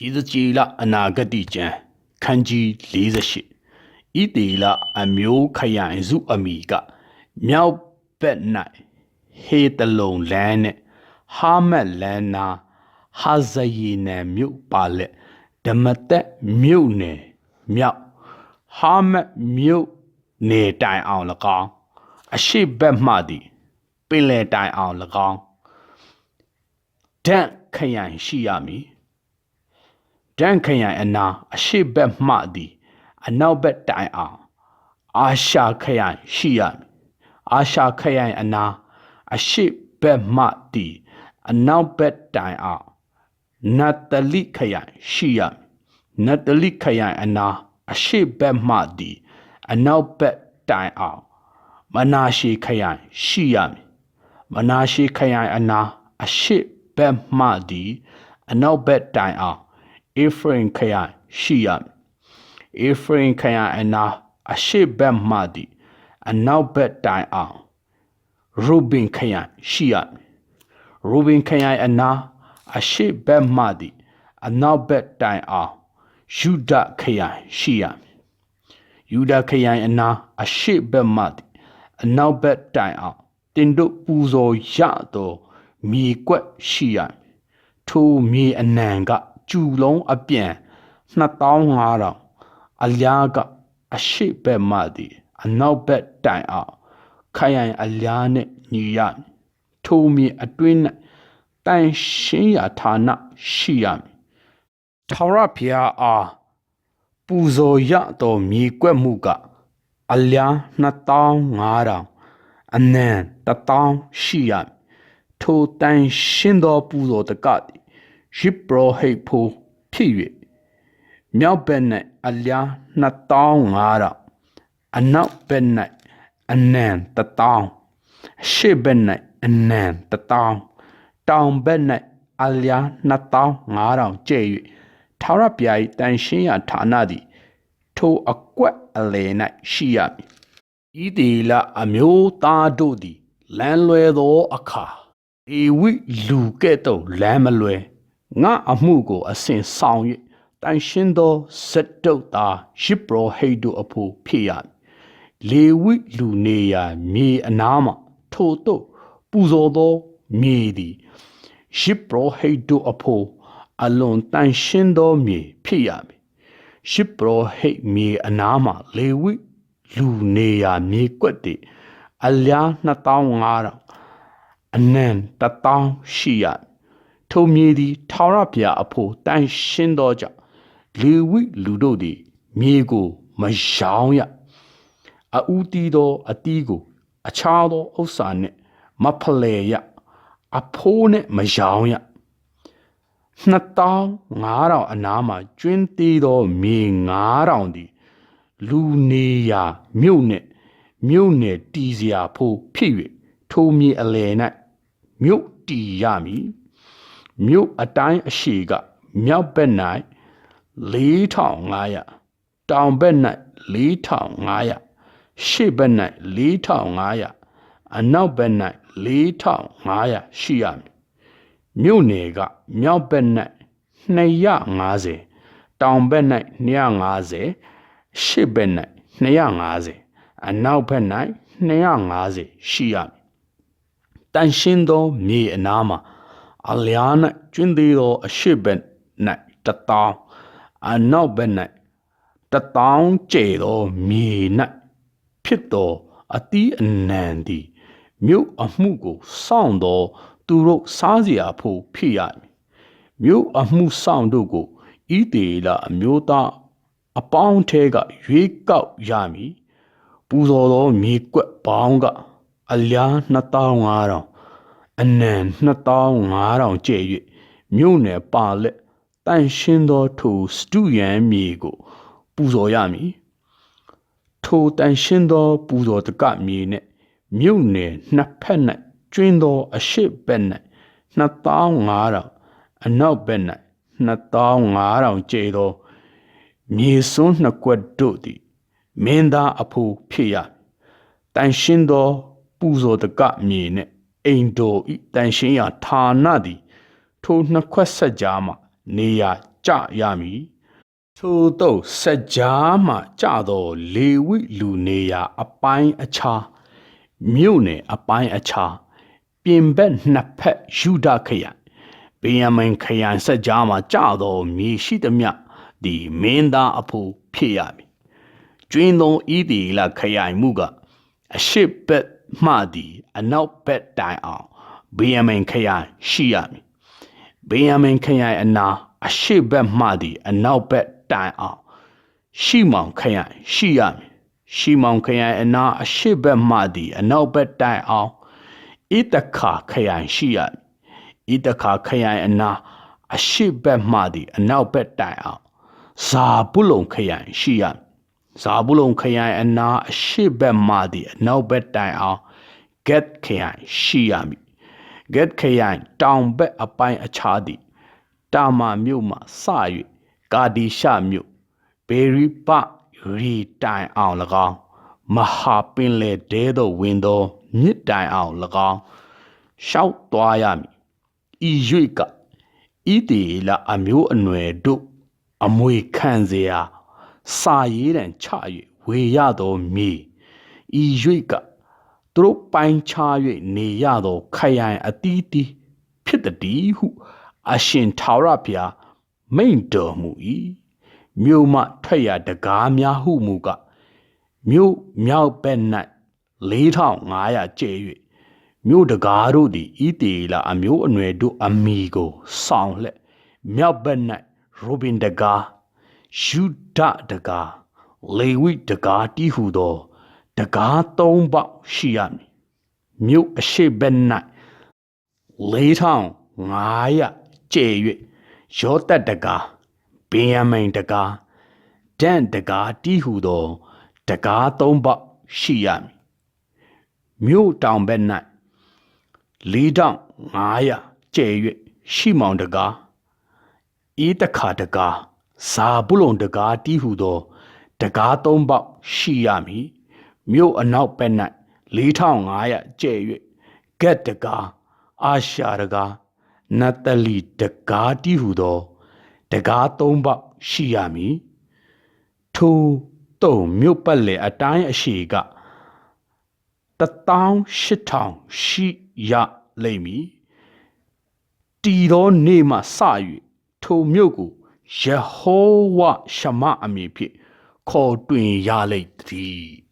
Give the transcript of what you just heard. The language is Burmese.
ရည်စကြည်လအနာဂတိကျမ်းခန်းကြီး48ဤတေလအမျိုးခရိုင်စုအမိကမြောက်ဘက်၌ဟေတလုံလန်းနဲ့ဟာမက်လန်းနာဟာဇယေနံမြို့ပါလက်ဓမ္မတက်မြို့နယ်မြောက်ဟာမက်မြို့နယ်တိုင်အောင်၎င်းအရှိဘက်မှသည်ပင်လယ်တိုင်အောင်၎င်းဒန့်ခရိုင်ရှိရမည် ဒန့်ခရိုင်အနာအရှိဘက်မှသည်အနောက်ဘက်တိုင်အောင်အာရှာခရိုင်ရှိရမည်အာရှာခရိုင်အနာအရှိဘက်မှသည်အနောက်ဘက်တိုင်အောင်နတလိခရိုင်ရှိရမည်နတလိခရိုင်အနာအရှိဘက်မှသည်အနောက်ဘက်တိုင်အောင်မနာရှေခရိုင်ရှိရမည်မနာရှေခရိုင်အနာအရှိဘက်မှသည်အနောက်ဘက်တိုင်အောင် အေဖရင်ခရိုင်ရှိရမည်အေဖရင်ခရိုင်အနာအရှိဘက်မှသည်အနောက်ဘက်တိုင်အောင်ရူဘင်ခရိုင်ရှိရမည်ရူဘင်ခရိုင်အနာအရှိဘက်မှသည်အနောက်ဘက်တိုင်အောင်ယူဒခရိုင်ရှိရမည်ယူဒခရိုင်အနာအရှိဘက်မှသည်အနောက်ဘက်တိုင်အောင်တင်တို့ပူဇော်ရသောမြေကွက်ရှိရမည်ထိုမြေအနံက ကျူလုံးအပြန်2500အလျားကအရှိဘက်မှသည်အနောက်ဘက်တိုင်အောင်ခရိုင်အလျားနှင့်ညီရမည်ထိုမြေအတွင်း၌တန်ရှင်းရာဌာနရှိရမည်ထာဝရဘုရားအားပူဇော်ရသောမြေကွက်မှုကအလျား2500အနံ1000ရှိရမည်ထိုတန်ရှင်းသောပူဇော်တကသည် ရစ်ပရောဟိတ်ဖိုးဖြစ်၍မြောက်ဘက်၌အလျား2500အနောက်ဘက်၌အနံ1000အရှေ့ဘက်၌အနံ1000တောင်ဘက်၌အလျား2500ကျဲ၍ထာဝရဘုရား၏တန်ရှင်းရာဌာနသည်ထိုအကွက်အလယ်၌ရှိရမည်ဤတေလအမျိုးသားတို့သည်လမ်းလွဲသောအခါဧဝိလူကဲ့သို့လမ်းမလွဲ ငါအမှုကိုအစဉ်ဆောင်၍တန်ရှင်းသောဇက်တုတ်သားရှစ်ပရောဟိတ်တို့အဖို့ဖြစ်ရမည်လေဝိလူနေရာမြေအနားမှထိုတို့ပူဇော်သောမြေသည်ရှစ်ပရောဟိတ်တို့အဖို့အလွန်တန်ရှင်းသောမြေဖြစ်ရမည်ရှစ်ပရောဟိတ်မြေအနားမှာလေဝိလူနေရာမြေကွက်တည်အလျား2500အနံ1000ရှိရ ထိုမြေသည်ထာဝရဘုရားအဖို့တန်ရှင်းသောကြောင့်လေဝိလူတို့သည် မြေကိုမရောင်းရအူတီသောအတီးကို အခြားသောဥစ္စာနှင့်မဖလဲရအဖိုးနှင့်မရောင်းရ2500အနားမှာကျွင်းသေးသောမြေ9000သည်လူနေရာမြို့နှင့်မြို့နယ်တီစရာဖို့ဖြစ်၍ထိုမြေအလယ်၌မြို့တီရမည် မြို့အတိုင်းအရှိကမြောက်ဘက်၌4500တောင်ဘက်၌4500ရှေ့ဘက်၌4500အနောက်ဘက်၌4500ရှိရမည်မြို့နယ်ကမြောက်ဘက်၌250တောင်ဘက်၌250ရှေ့ဘက်၌250အနောက်ဘက်၌250ရှိရမည်တန်ရှင်းသောမြေအနားမှာ အလျား၌ကျွင်းသေးသောအရှိဘက်၌တတောင်းအနောက်ဘက်၌တတောင်းကျဲသောမြေ၌ဖြစ်သောအတီးအနံသည်မြို့အမှုကိုစောင့်သောသူတို့စားเสียဖို့ဖြစ်ရမည်မြို့အမှုဆောင်တို့ကိုဤတေလအမျိုးသားအပေါင်းထဲကရွေးကောက်ရမည်ပူဇော်သောမြေကွက်ပေါင်းကအလျား2500 အနံ2500ကျဲ၍မြို့နယ်ပါလက်တန်ရှင်းသောထိုစတုယံမြေကို ပူဇော်ရမည်ထိုတန်ရှင်းသောပူဇော်တကမြေနှင့်မြို့နယ်နှစ်ဖက်၌ကျွင်းသောအရှိဘက်၌2500အနောက်ဘက်၌2500ကျဲသောမြေစွန်းနှစ်ကွက်တို့သည်မင်းသားအဖို့ဖြစ်ရတန်ရှင်းသော ပူဇော်တကမြေနှင့် အိမ်တော်ဤတန်ရှင်းရာဌာနသည် ထိုနှစ်ခွက်ဆက်ကြားမှနေရာ ကြရမည်ထို့သောစัจ जा မှကြသောလေဝိလူနေရာအပိုင်းအခြားမြို့နယ်အပိုင်းအခြားပြင်ဘက်နှစ်ဖက်ယူဒခရိုင်ဗေယမင်ခရိုင်စัจ जा မှကြသောမြေရှိသမျှဒီမင်းသားအဖို့ဖြစ်ရမည်ကျွင်းသောဤတီလခရိုင်မှုကအရှိတ်ဘက် မှသည်အနောက်ဘက်တိုင်အောင်ဗေယမင်ခရိုင်ရှိရမည်ဗေယမင်ခရိုင်အနာအရှိဘက်မှသည်အနောက်ဘက်တိုင်အောင်ရှိမောင်ခရိုင်ရှိရမည်ရှိမောင်ခရိုင်အနာအရှိဘက်မှသည်အနောက်ဘက်တိုင်အောင်ဣတခါခရိုင်ရှိရမည်ဣတခါခရိုင်အနာအရှိဘက်မှသည်အနောက်ဘက်တိုင်အောင်ဇာပုလုံခရိုင်ရှိရမည်ဇာပုလုံခရိုင်အနာအရှိဘက်မှသည်အနောက်ဘက်တိုင်အောင် ဂက်ခရိုင်ရှိရမည် ဂက်ခရိုင်တောင်ဘက်အပိုင်းအခြားသည်တာမာမြို့မှစ၍ကာဒီရှမြို့ဘေရီပရီတိုင်အောင်၎င်းမဟာပင်လေတဲသို့ဝင်သောမြစ်တိုင်အောင်၎င်းရှောက်သွားရမည်ဤ၍ကဤတေလအမျိုးအနွယ်တို့အမွေခံเสียစာရေးတံချ၍ဝေရသောမြေဤ၍က သူတို့ပိုင်းခြား၍နေရသောခရိုင်အတီးတီးဖြစ်တည်းဟု အရှင်ထာဝရဘုရားမိန့်တော်မူ၏မြို့မှထွက်ရတကားများဟုမူကမြို့မြောက်ဘက်၌4500ကျဲ၍မြို့တကားတို့သည်ဤတေလာအမျိုးအနွယ်တို့အမိကိုဆောင်လှက်မြောက်ဘက်၌ရိုဘင်တကားယူဒတကားလေဝိတကားတီးဟုသော တကားသုံးပေါက်ရှိရမည်မြို့အရှိဘက်၌4500ကျဲ၍ယောသက်တကားဗင်ယမိန်တကားဒန့်တကားတီးဟုသောတကားသုံးပေါက်ရှိရမည်မြို့တောင်ဘက်၌4500ကျဲ၍ရှိမောင်တကားဤတခါတကားဇာပုလုံတကားတီးဟုသောတကားသုံးပေါက်ရှိရမည် မြို့အနောက်ဘက်၌4500ကျဲ၍ဂက်တကားအာရှာတကားနတလီတကားတီးဟုသောတကားသုံးပေါက်ရှိရမည်ထိုတုံမြို့ပတ်လေအတိုင်းအရှိက18000ရှိရလိမ့်မည်တီသောနေ့မှစ၍ထိုမြို့ကိုယေဟောဝရှမအမည်ဖြင့်ခေါ်တွင်ရလိမ့်သည်